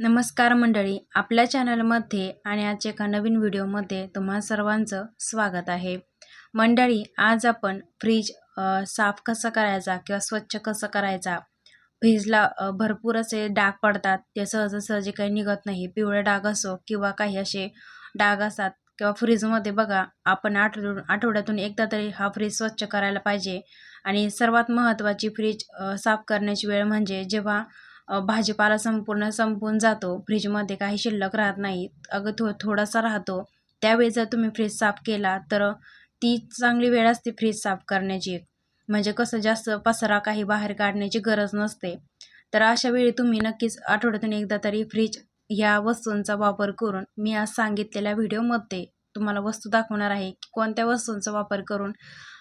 नमस्कार मंडळी आपल्या चॅनलमध्ये आणि आज एका नवीन व्हिडिओमध्ये तुम्हा सर्वांचं स्वागत आहे. मंडळी आज आपण फ्रीज साफ कसा करायचा किंवा स्वच्छ कसं करायचा? फ्रीजला भरपूर असे डाग पडतात ते सहजासहजी काही निघत नाही. पिवळे डाग असो किंवा काही असे डाग असतात किंवा फ्रीजमध्ये बघा आपण आठवडून आठवड्यातून एकदा तरी हा फ्रीज स्वच्छ करायला पाहिजे. आणि सर्वात महत्त्वाची फ्रीज साफ करण्याची वेळ म्हणजे जेव्हा भाजीपाला संपूर्ण संपून जातो. फ्रीजमध्ये काही शिल्लक राहत नाही. अगं थो थोडासा राहतो. त्यावेळी जर तुम्ही फ्रीज साफ केला तर ती चांगली वेळ असते फ्रीज साफ करण्याची. म्हणजे कसं जास्त पसरा काही बाहेर काढण्याची गरज नसते. तर अशा वेळी तुम्ही नक्कीच आठवड्यातून एकदा तरी फ्रीज या वस्तूंचा वापर करून मी आज सांगितलेल्या व्हिडिओमध्ये तुम्हाला वस्तू दाखवणार आहे की कोणत्या वस्तूंचा वापर करून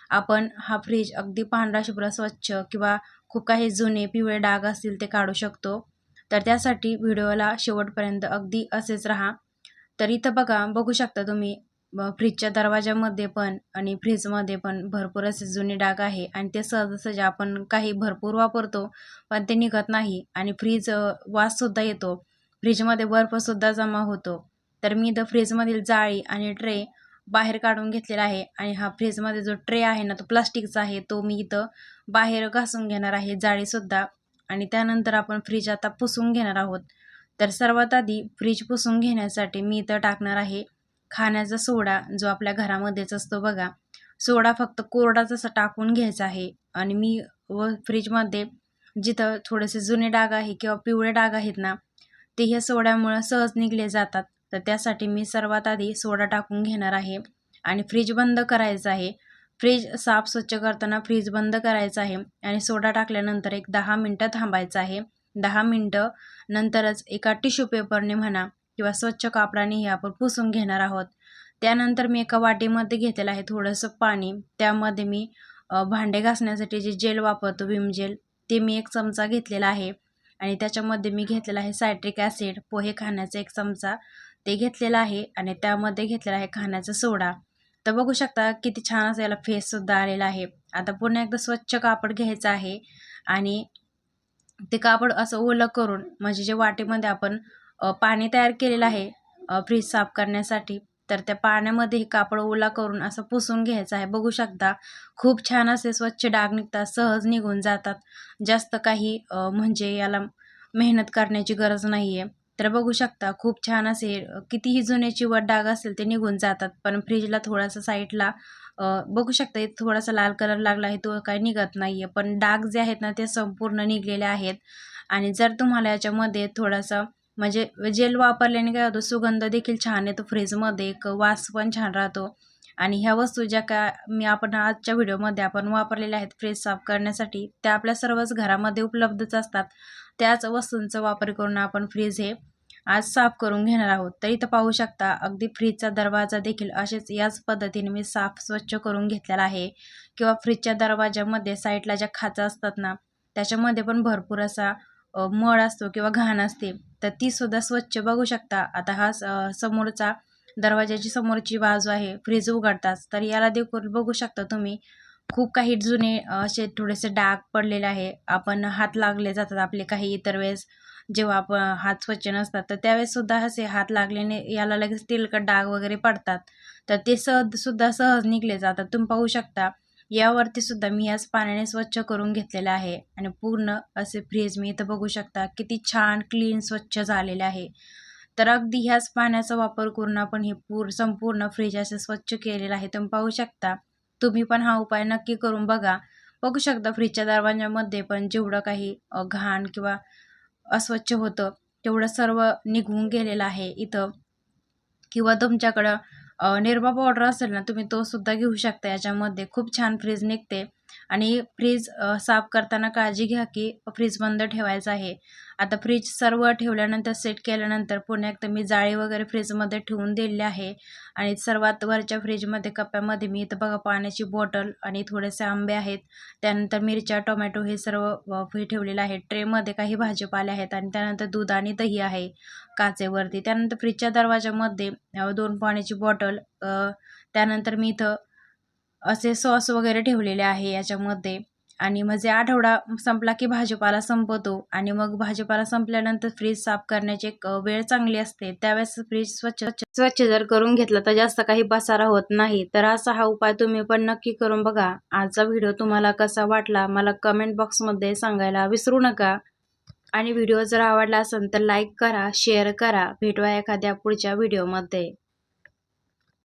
आपण हा फ्रीज अगदी पांढरा शुभ्र स्वच्छ किंवा खूप काही जुने पिवळे डाग असतील ते काढू शकतो. तर त्यासाठी व्हिडिओला शेवटपर्यंत अगदी असेच राहा. तर इथं बघा बघू शकता तुम्ही फ्रीजच्या दरवाजामध्ये पण आणि फ्रीजमध्ये पण भरपूर असे जुने डाग आहे आणि ते सहजासहजी आपण काही भरपूर वापरतो पण ते निघत नाही आणि फ्रीज वाससुद्धा येतो. फ्रीजमध्ये बर्फसुद्धा जमा होतो. तर मी इथं फ्रीजमधील जाळी आणि ट्रे बाहेर काढून घेतलेला आहे आणि हा फ्रीजमध्ये जो ट्रे आहे ना तो प्लास्टिकचा आहे तो मी इथं बाहेर घासून घेणार आहे जाळीसुद्धा. आणि त्यानंतर आपण फ्रीज आता पुसून घेणार आहोत. तर सर्वात आधी फ्रीज पुसून घेण्यासाठी मी इथं टाकणार आहे खाण्याचा सोडा जो आपल्या घरामध्येच असतो बघा. सोडा फक्त कोरडाच असा टाकून घ्यायचा आहे आणि मी व फ्रीजमध्ये जिथं थोडेसे जुने डाग आहे किंवा पिवळे डाग आहेत ना ते ह्या सोड्यामुळं सहज निघले जातात. तर त्यासाठी मी सर्वात आधी सोडा टाकून घेणार आहे आणि फ्रीज बंद करायचं आहे. फ्रीज साफ स्वच्छ करताना फ्रीज बंद करायचं आहे आणि सोडा टाकल्यानंतर एक दहा मिनटं थांबायचं आहे. दहा मिनटं नंतरच एका टिश्यू पेपरने म्हणा किंवा स्वच्छ कापडाने हे आपण पुसून घेणार आहोत. त्यानंतर मी एका वाटीमध्ये घेतलेलं आहे थोडंसं पाणी. त्यामध्ये मी भांडे घासण्यासाठी जे जेल वापरतो विम जेल ते मी एक चमचा घेतलेला आहे. आणि त्याच्यामध्ये मी घेतलेला आहे सायट्रिक ॲसिड पोहे खाण्याचा एक चमचा. ते घेतलेलं आहे आणि त्यामध्ये घेतलेला आहे खाण्याचा सोडा. तर बघू शकता किती छान असं याला फेससुद्धा आलेला आहे. आता पुन्हा एकदा स्वच्छ कापड घ्यायचं आहे आणि ते कापड असं ओलं करून म्हणजे जे वाटीमध्ये आपण पाणी तयार केलेलं आहे फ्रीज साफ करण्यासाठी तर त्या पाण्यामध्ये हे कापड ओला करून असं पुसून घ्यायचं आहे. बघू शकता खूप छान असे स्वच्छ डाग निघतात सहज निघून जातात. जास्त काही म्हणजे याला मेहनत करण्याची गरज नाही आहे तर बघू शकता खूप छान असे कितीही जुने चिवट डाग असेल ते निघून जातात. पण फ्रीजला थोडासा साईडला बघू शकता इथे थोडासा लाल कलर लागला आहे तो काही निघत नाही आहे पण डाग जे आहेत ना ते संपूर्ण निघलेले आहेत. आणि जर तुम्हाला याच्यामध्ये थोडासा म्हणजे जेल वापरल्याने काय होतं सुगंध देखील छान येतो फ्रीजमध्ये एक वास पण छान राहतो. आणि ह्या वस्तू ज्या का मी आपण आजच्या व्हिडिओमध्ये आपण वापरलेल्या आहेत फ्रीज साफ करण्यासाठी त्या आपल्या सर्वच घरामध्ये उपलब्धच असतात. त्याच वस्तूंचा वापर करून आपण फ्रीज हे आज साफ करून घेणार आहोत. तर इथं पाहू शकता अगदी फ्रीजचा दरवाजा देखील असेच याच पद्धतीने मी साफ स्वच्छ करून घेतलेला आहे. किंवा फ्रीजच्या दरवाजामध्ये साईडला ज्या खाचा असतात ना त्याच्यामध्ये पण भरपूर असा मळ असतो किंवा घाण असते. तर ती सुद्धा स्वच्छ बघू शकता. आता हा स- समोरचा दरवाजाची समोरची बाजू आहे. फ्रीज उघडताच. तर याला देखील बघू शकता तुम्ही. खूप काही जुने असे थोडेसे डाग पडलेले आहे. आपण हात लागले जातात आपले काही इतर वेळेस. जेव्हा आपण हात स्वच्छ नसतात तर त्यावेळेस सुद्धा असे हात लागल्याने याला लगेच तेलकट डाग वगैरे पडतात. तर ते सहज सुद्धा सहज निघले जातात. तुम्ही पाहू शकता यावरती सुद्धा मी याच पाण्याने स्वच्छ करून घेतलेलं आहे. आणि पूर्ण असे फ्रीज मी इथं बघू शकता किती छान क्लीन स्वच्छ झालेले आहे. तर अगदी ह्याच पाण्याचा वापर करून आपण हे पूर संपूर्ण फ्रीज असे स्वच्छ केलेलं आहे. तुम्ही पाहू शकता. तुम्ही पण हा उपाय नक्की करून बघा. बघू शकता फ्रीजच्या दरवाजामध्ये पण जेवढं काही घाण किंवा अस्वच्छ होतं तेवढं सर्व निघून गेलेलं आहे इथं. किंवा तुमच्याकडं अ, निरमा पावडर असेल ना तुम्ही तो सुद्धा घेऊ शकता. याच्यामध्ये खूप छान फ्रीज निघते. आणि फ्रीज साफ करताना काळजी घ्या की फ्रीज बंद ठेवायचं आहे. आता फ्रीज सर्व ठेवल्यानंतर सेट केल्यानंतर पुन्हा एकदा मी जाळी वगैरे फ्रीजमध्ये ठेवून दिलेली आहे. आणि सर्वात वरच्या फ्रीजमध्ये कप्प्यामध्ये मी इथं बघा पाण्याची बॉटल आणि थोडेसे आंबे आहेत. त्यानंतर मिरच्या टोमॅटो हे सर्व हे ठेवलेलं आहे. ट्रेमध्ये काही भाजीपाले आहेत आणि त्यानंतर दूध आणि दही आहे काचेवरती. त्यानंतर फ्रीजच्या दरवाजामध्ये दोन पाण्याची बॉटल त्यानंतर मी इथं असे सॉस वगैरे ठेवलेले आहे याच्यामध्ये. आणि म्हणजे आठवडा संपला की भाजीपाला संपतो आणि मग भाजीपाला संपल्यानंतर फ्रीज साफ करण्याची एक वेळ चांगली असते. त्यावेळेस फ्रीज स्वच्छ स्वच्छ जर करून घेतलं तर जास्त काही पसारा होत नाही. तर असा हा उपाय तुम्ही पण नक्की करून बघा. आजचा व्हिडिओ तुम्हाला कसा वाटला मला कमेंट बॉक्समध्ये सांगायला विसरू नका. आणि व्हिडिओ जर आवडला असेल तर लाईक करा शेअर करा. भेटवा एखाद्या पुढच्या व्हिडिओमध्ये.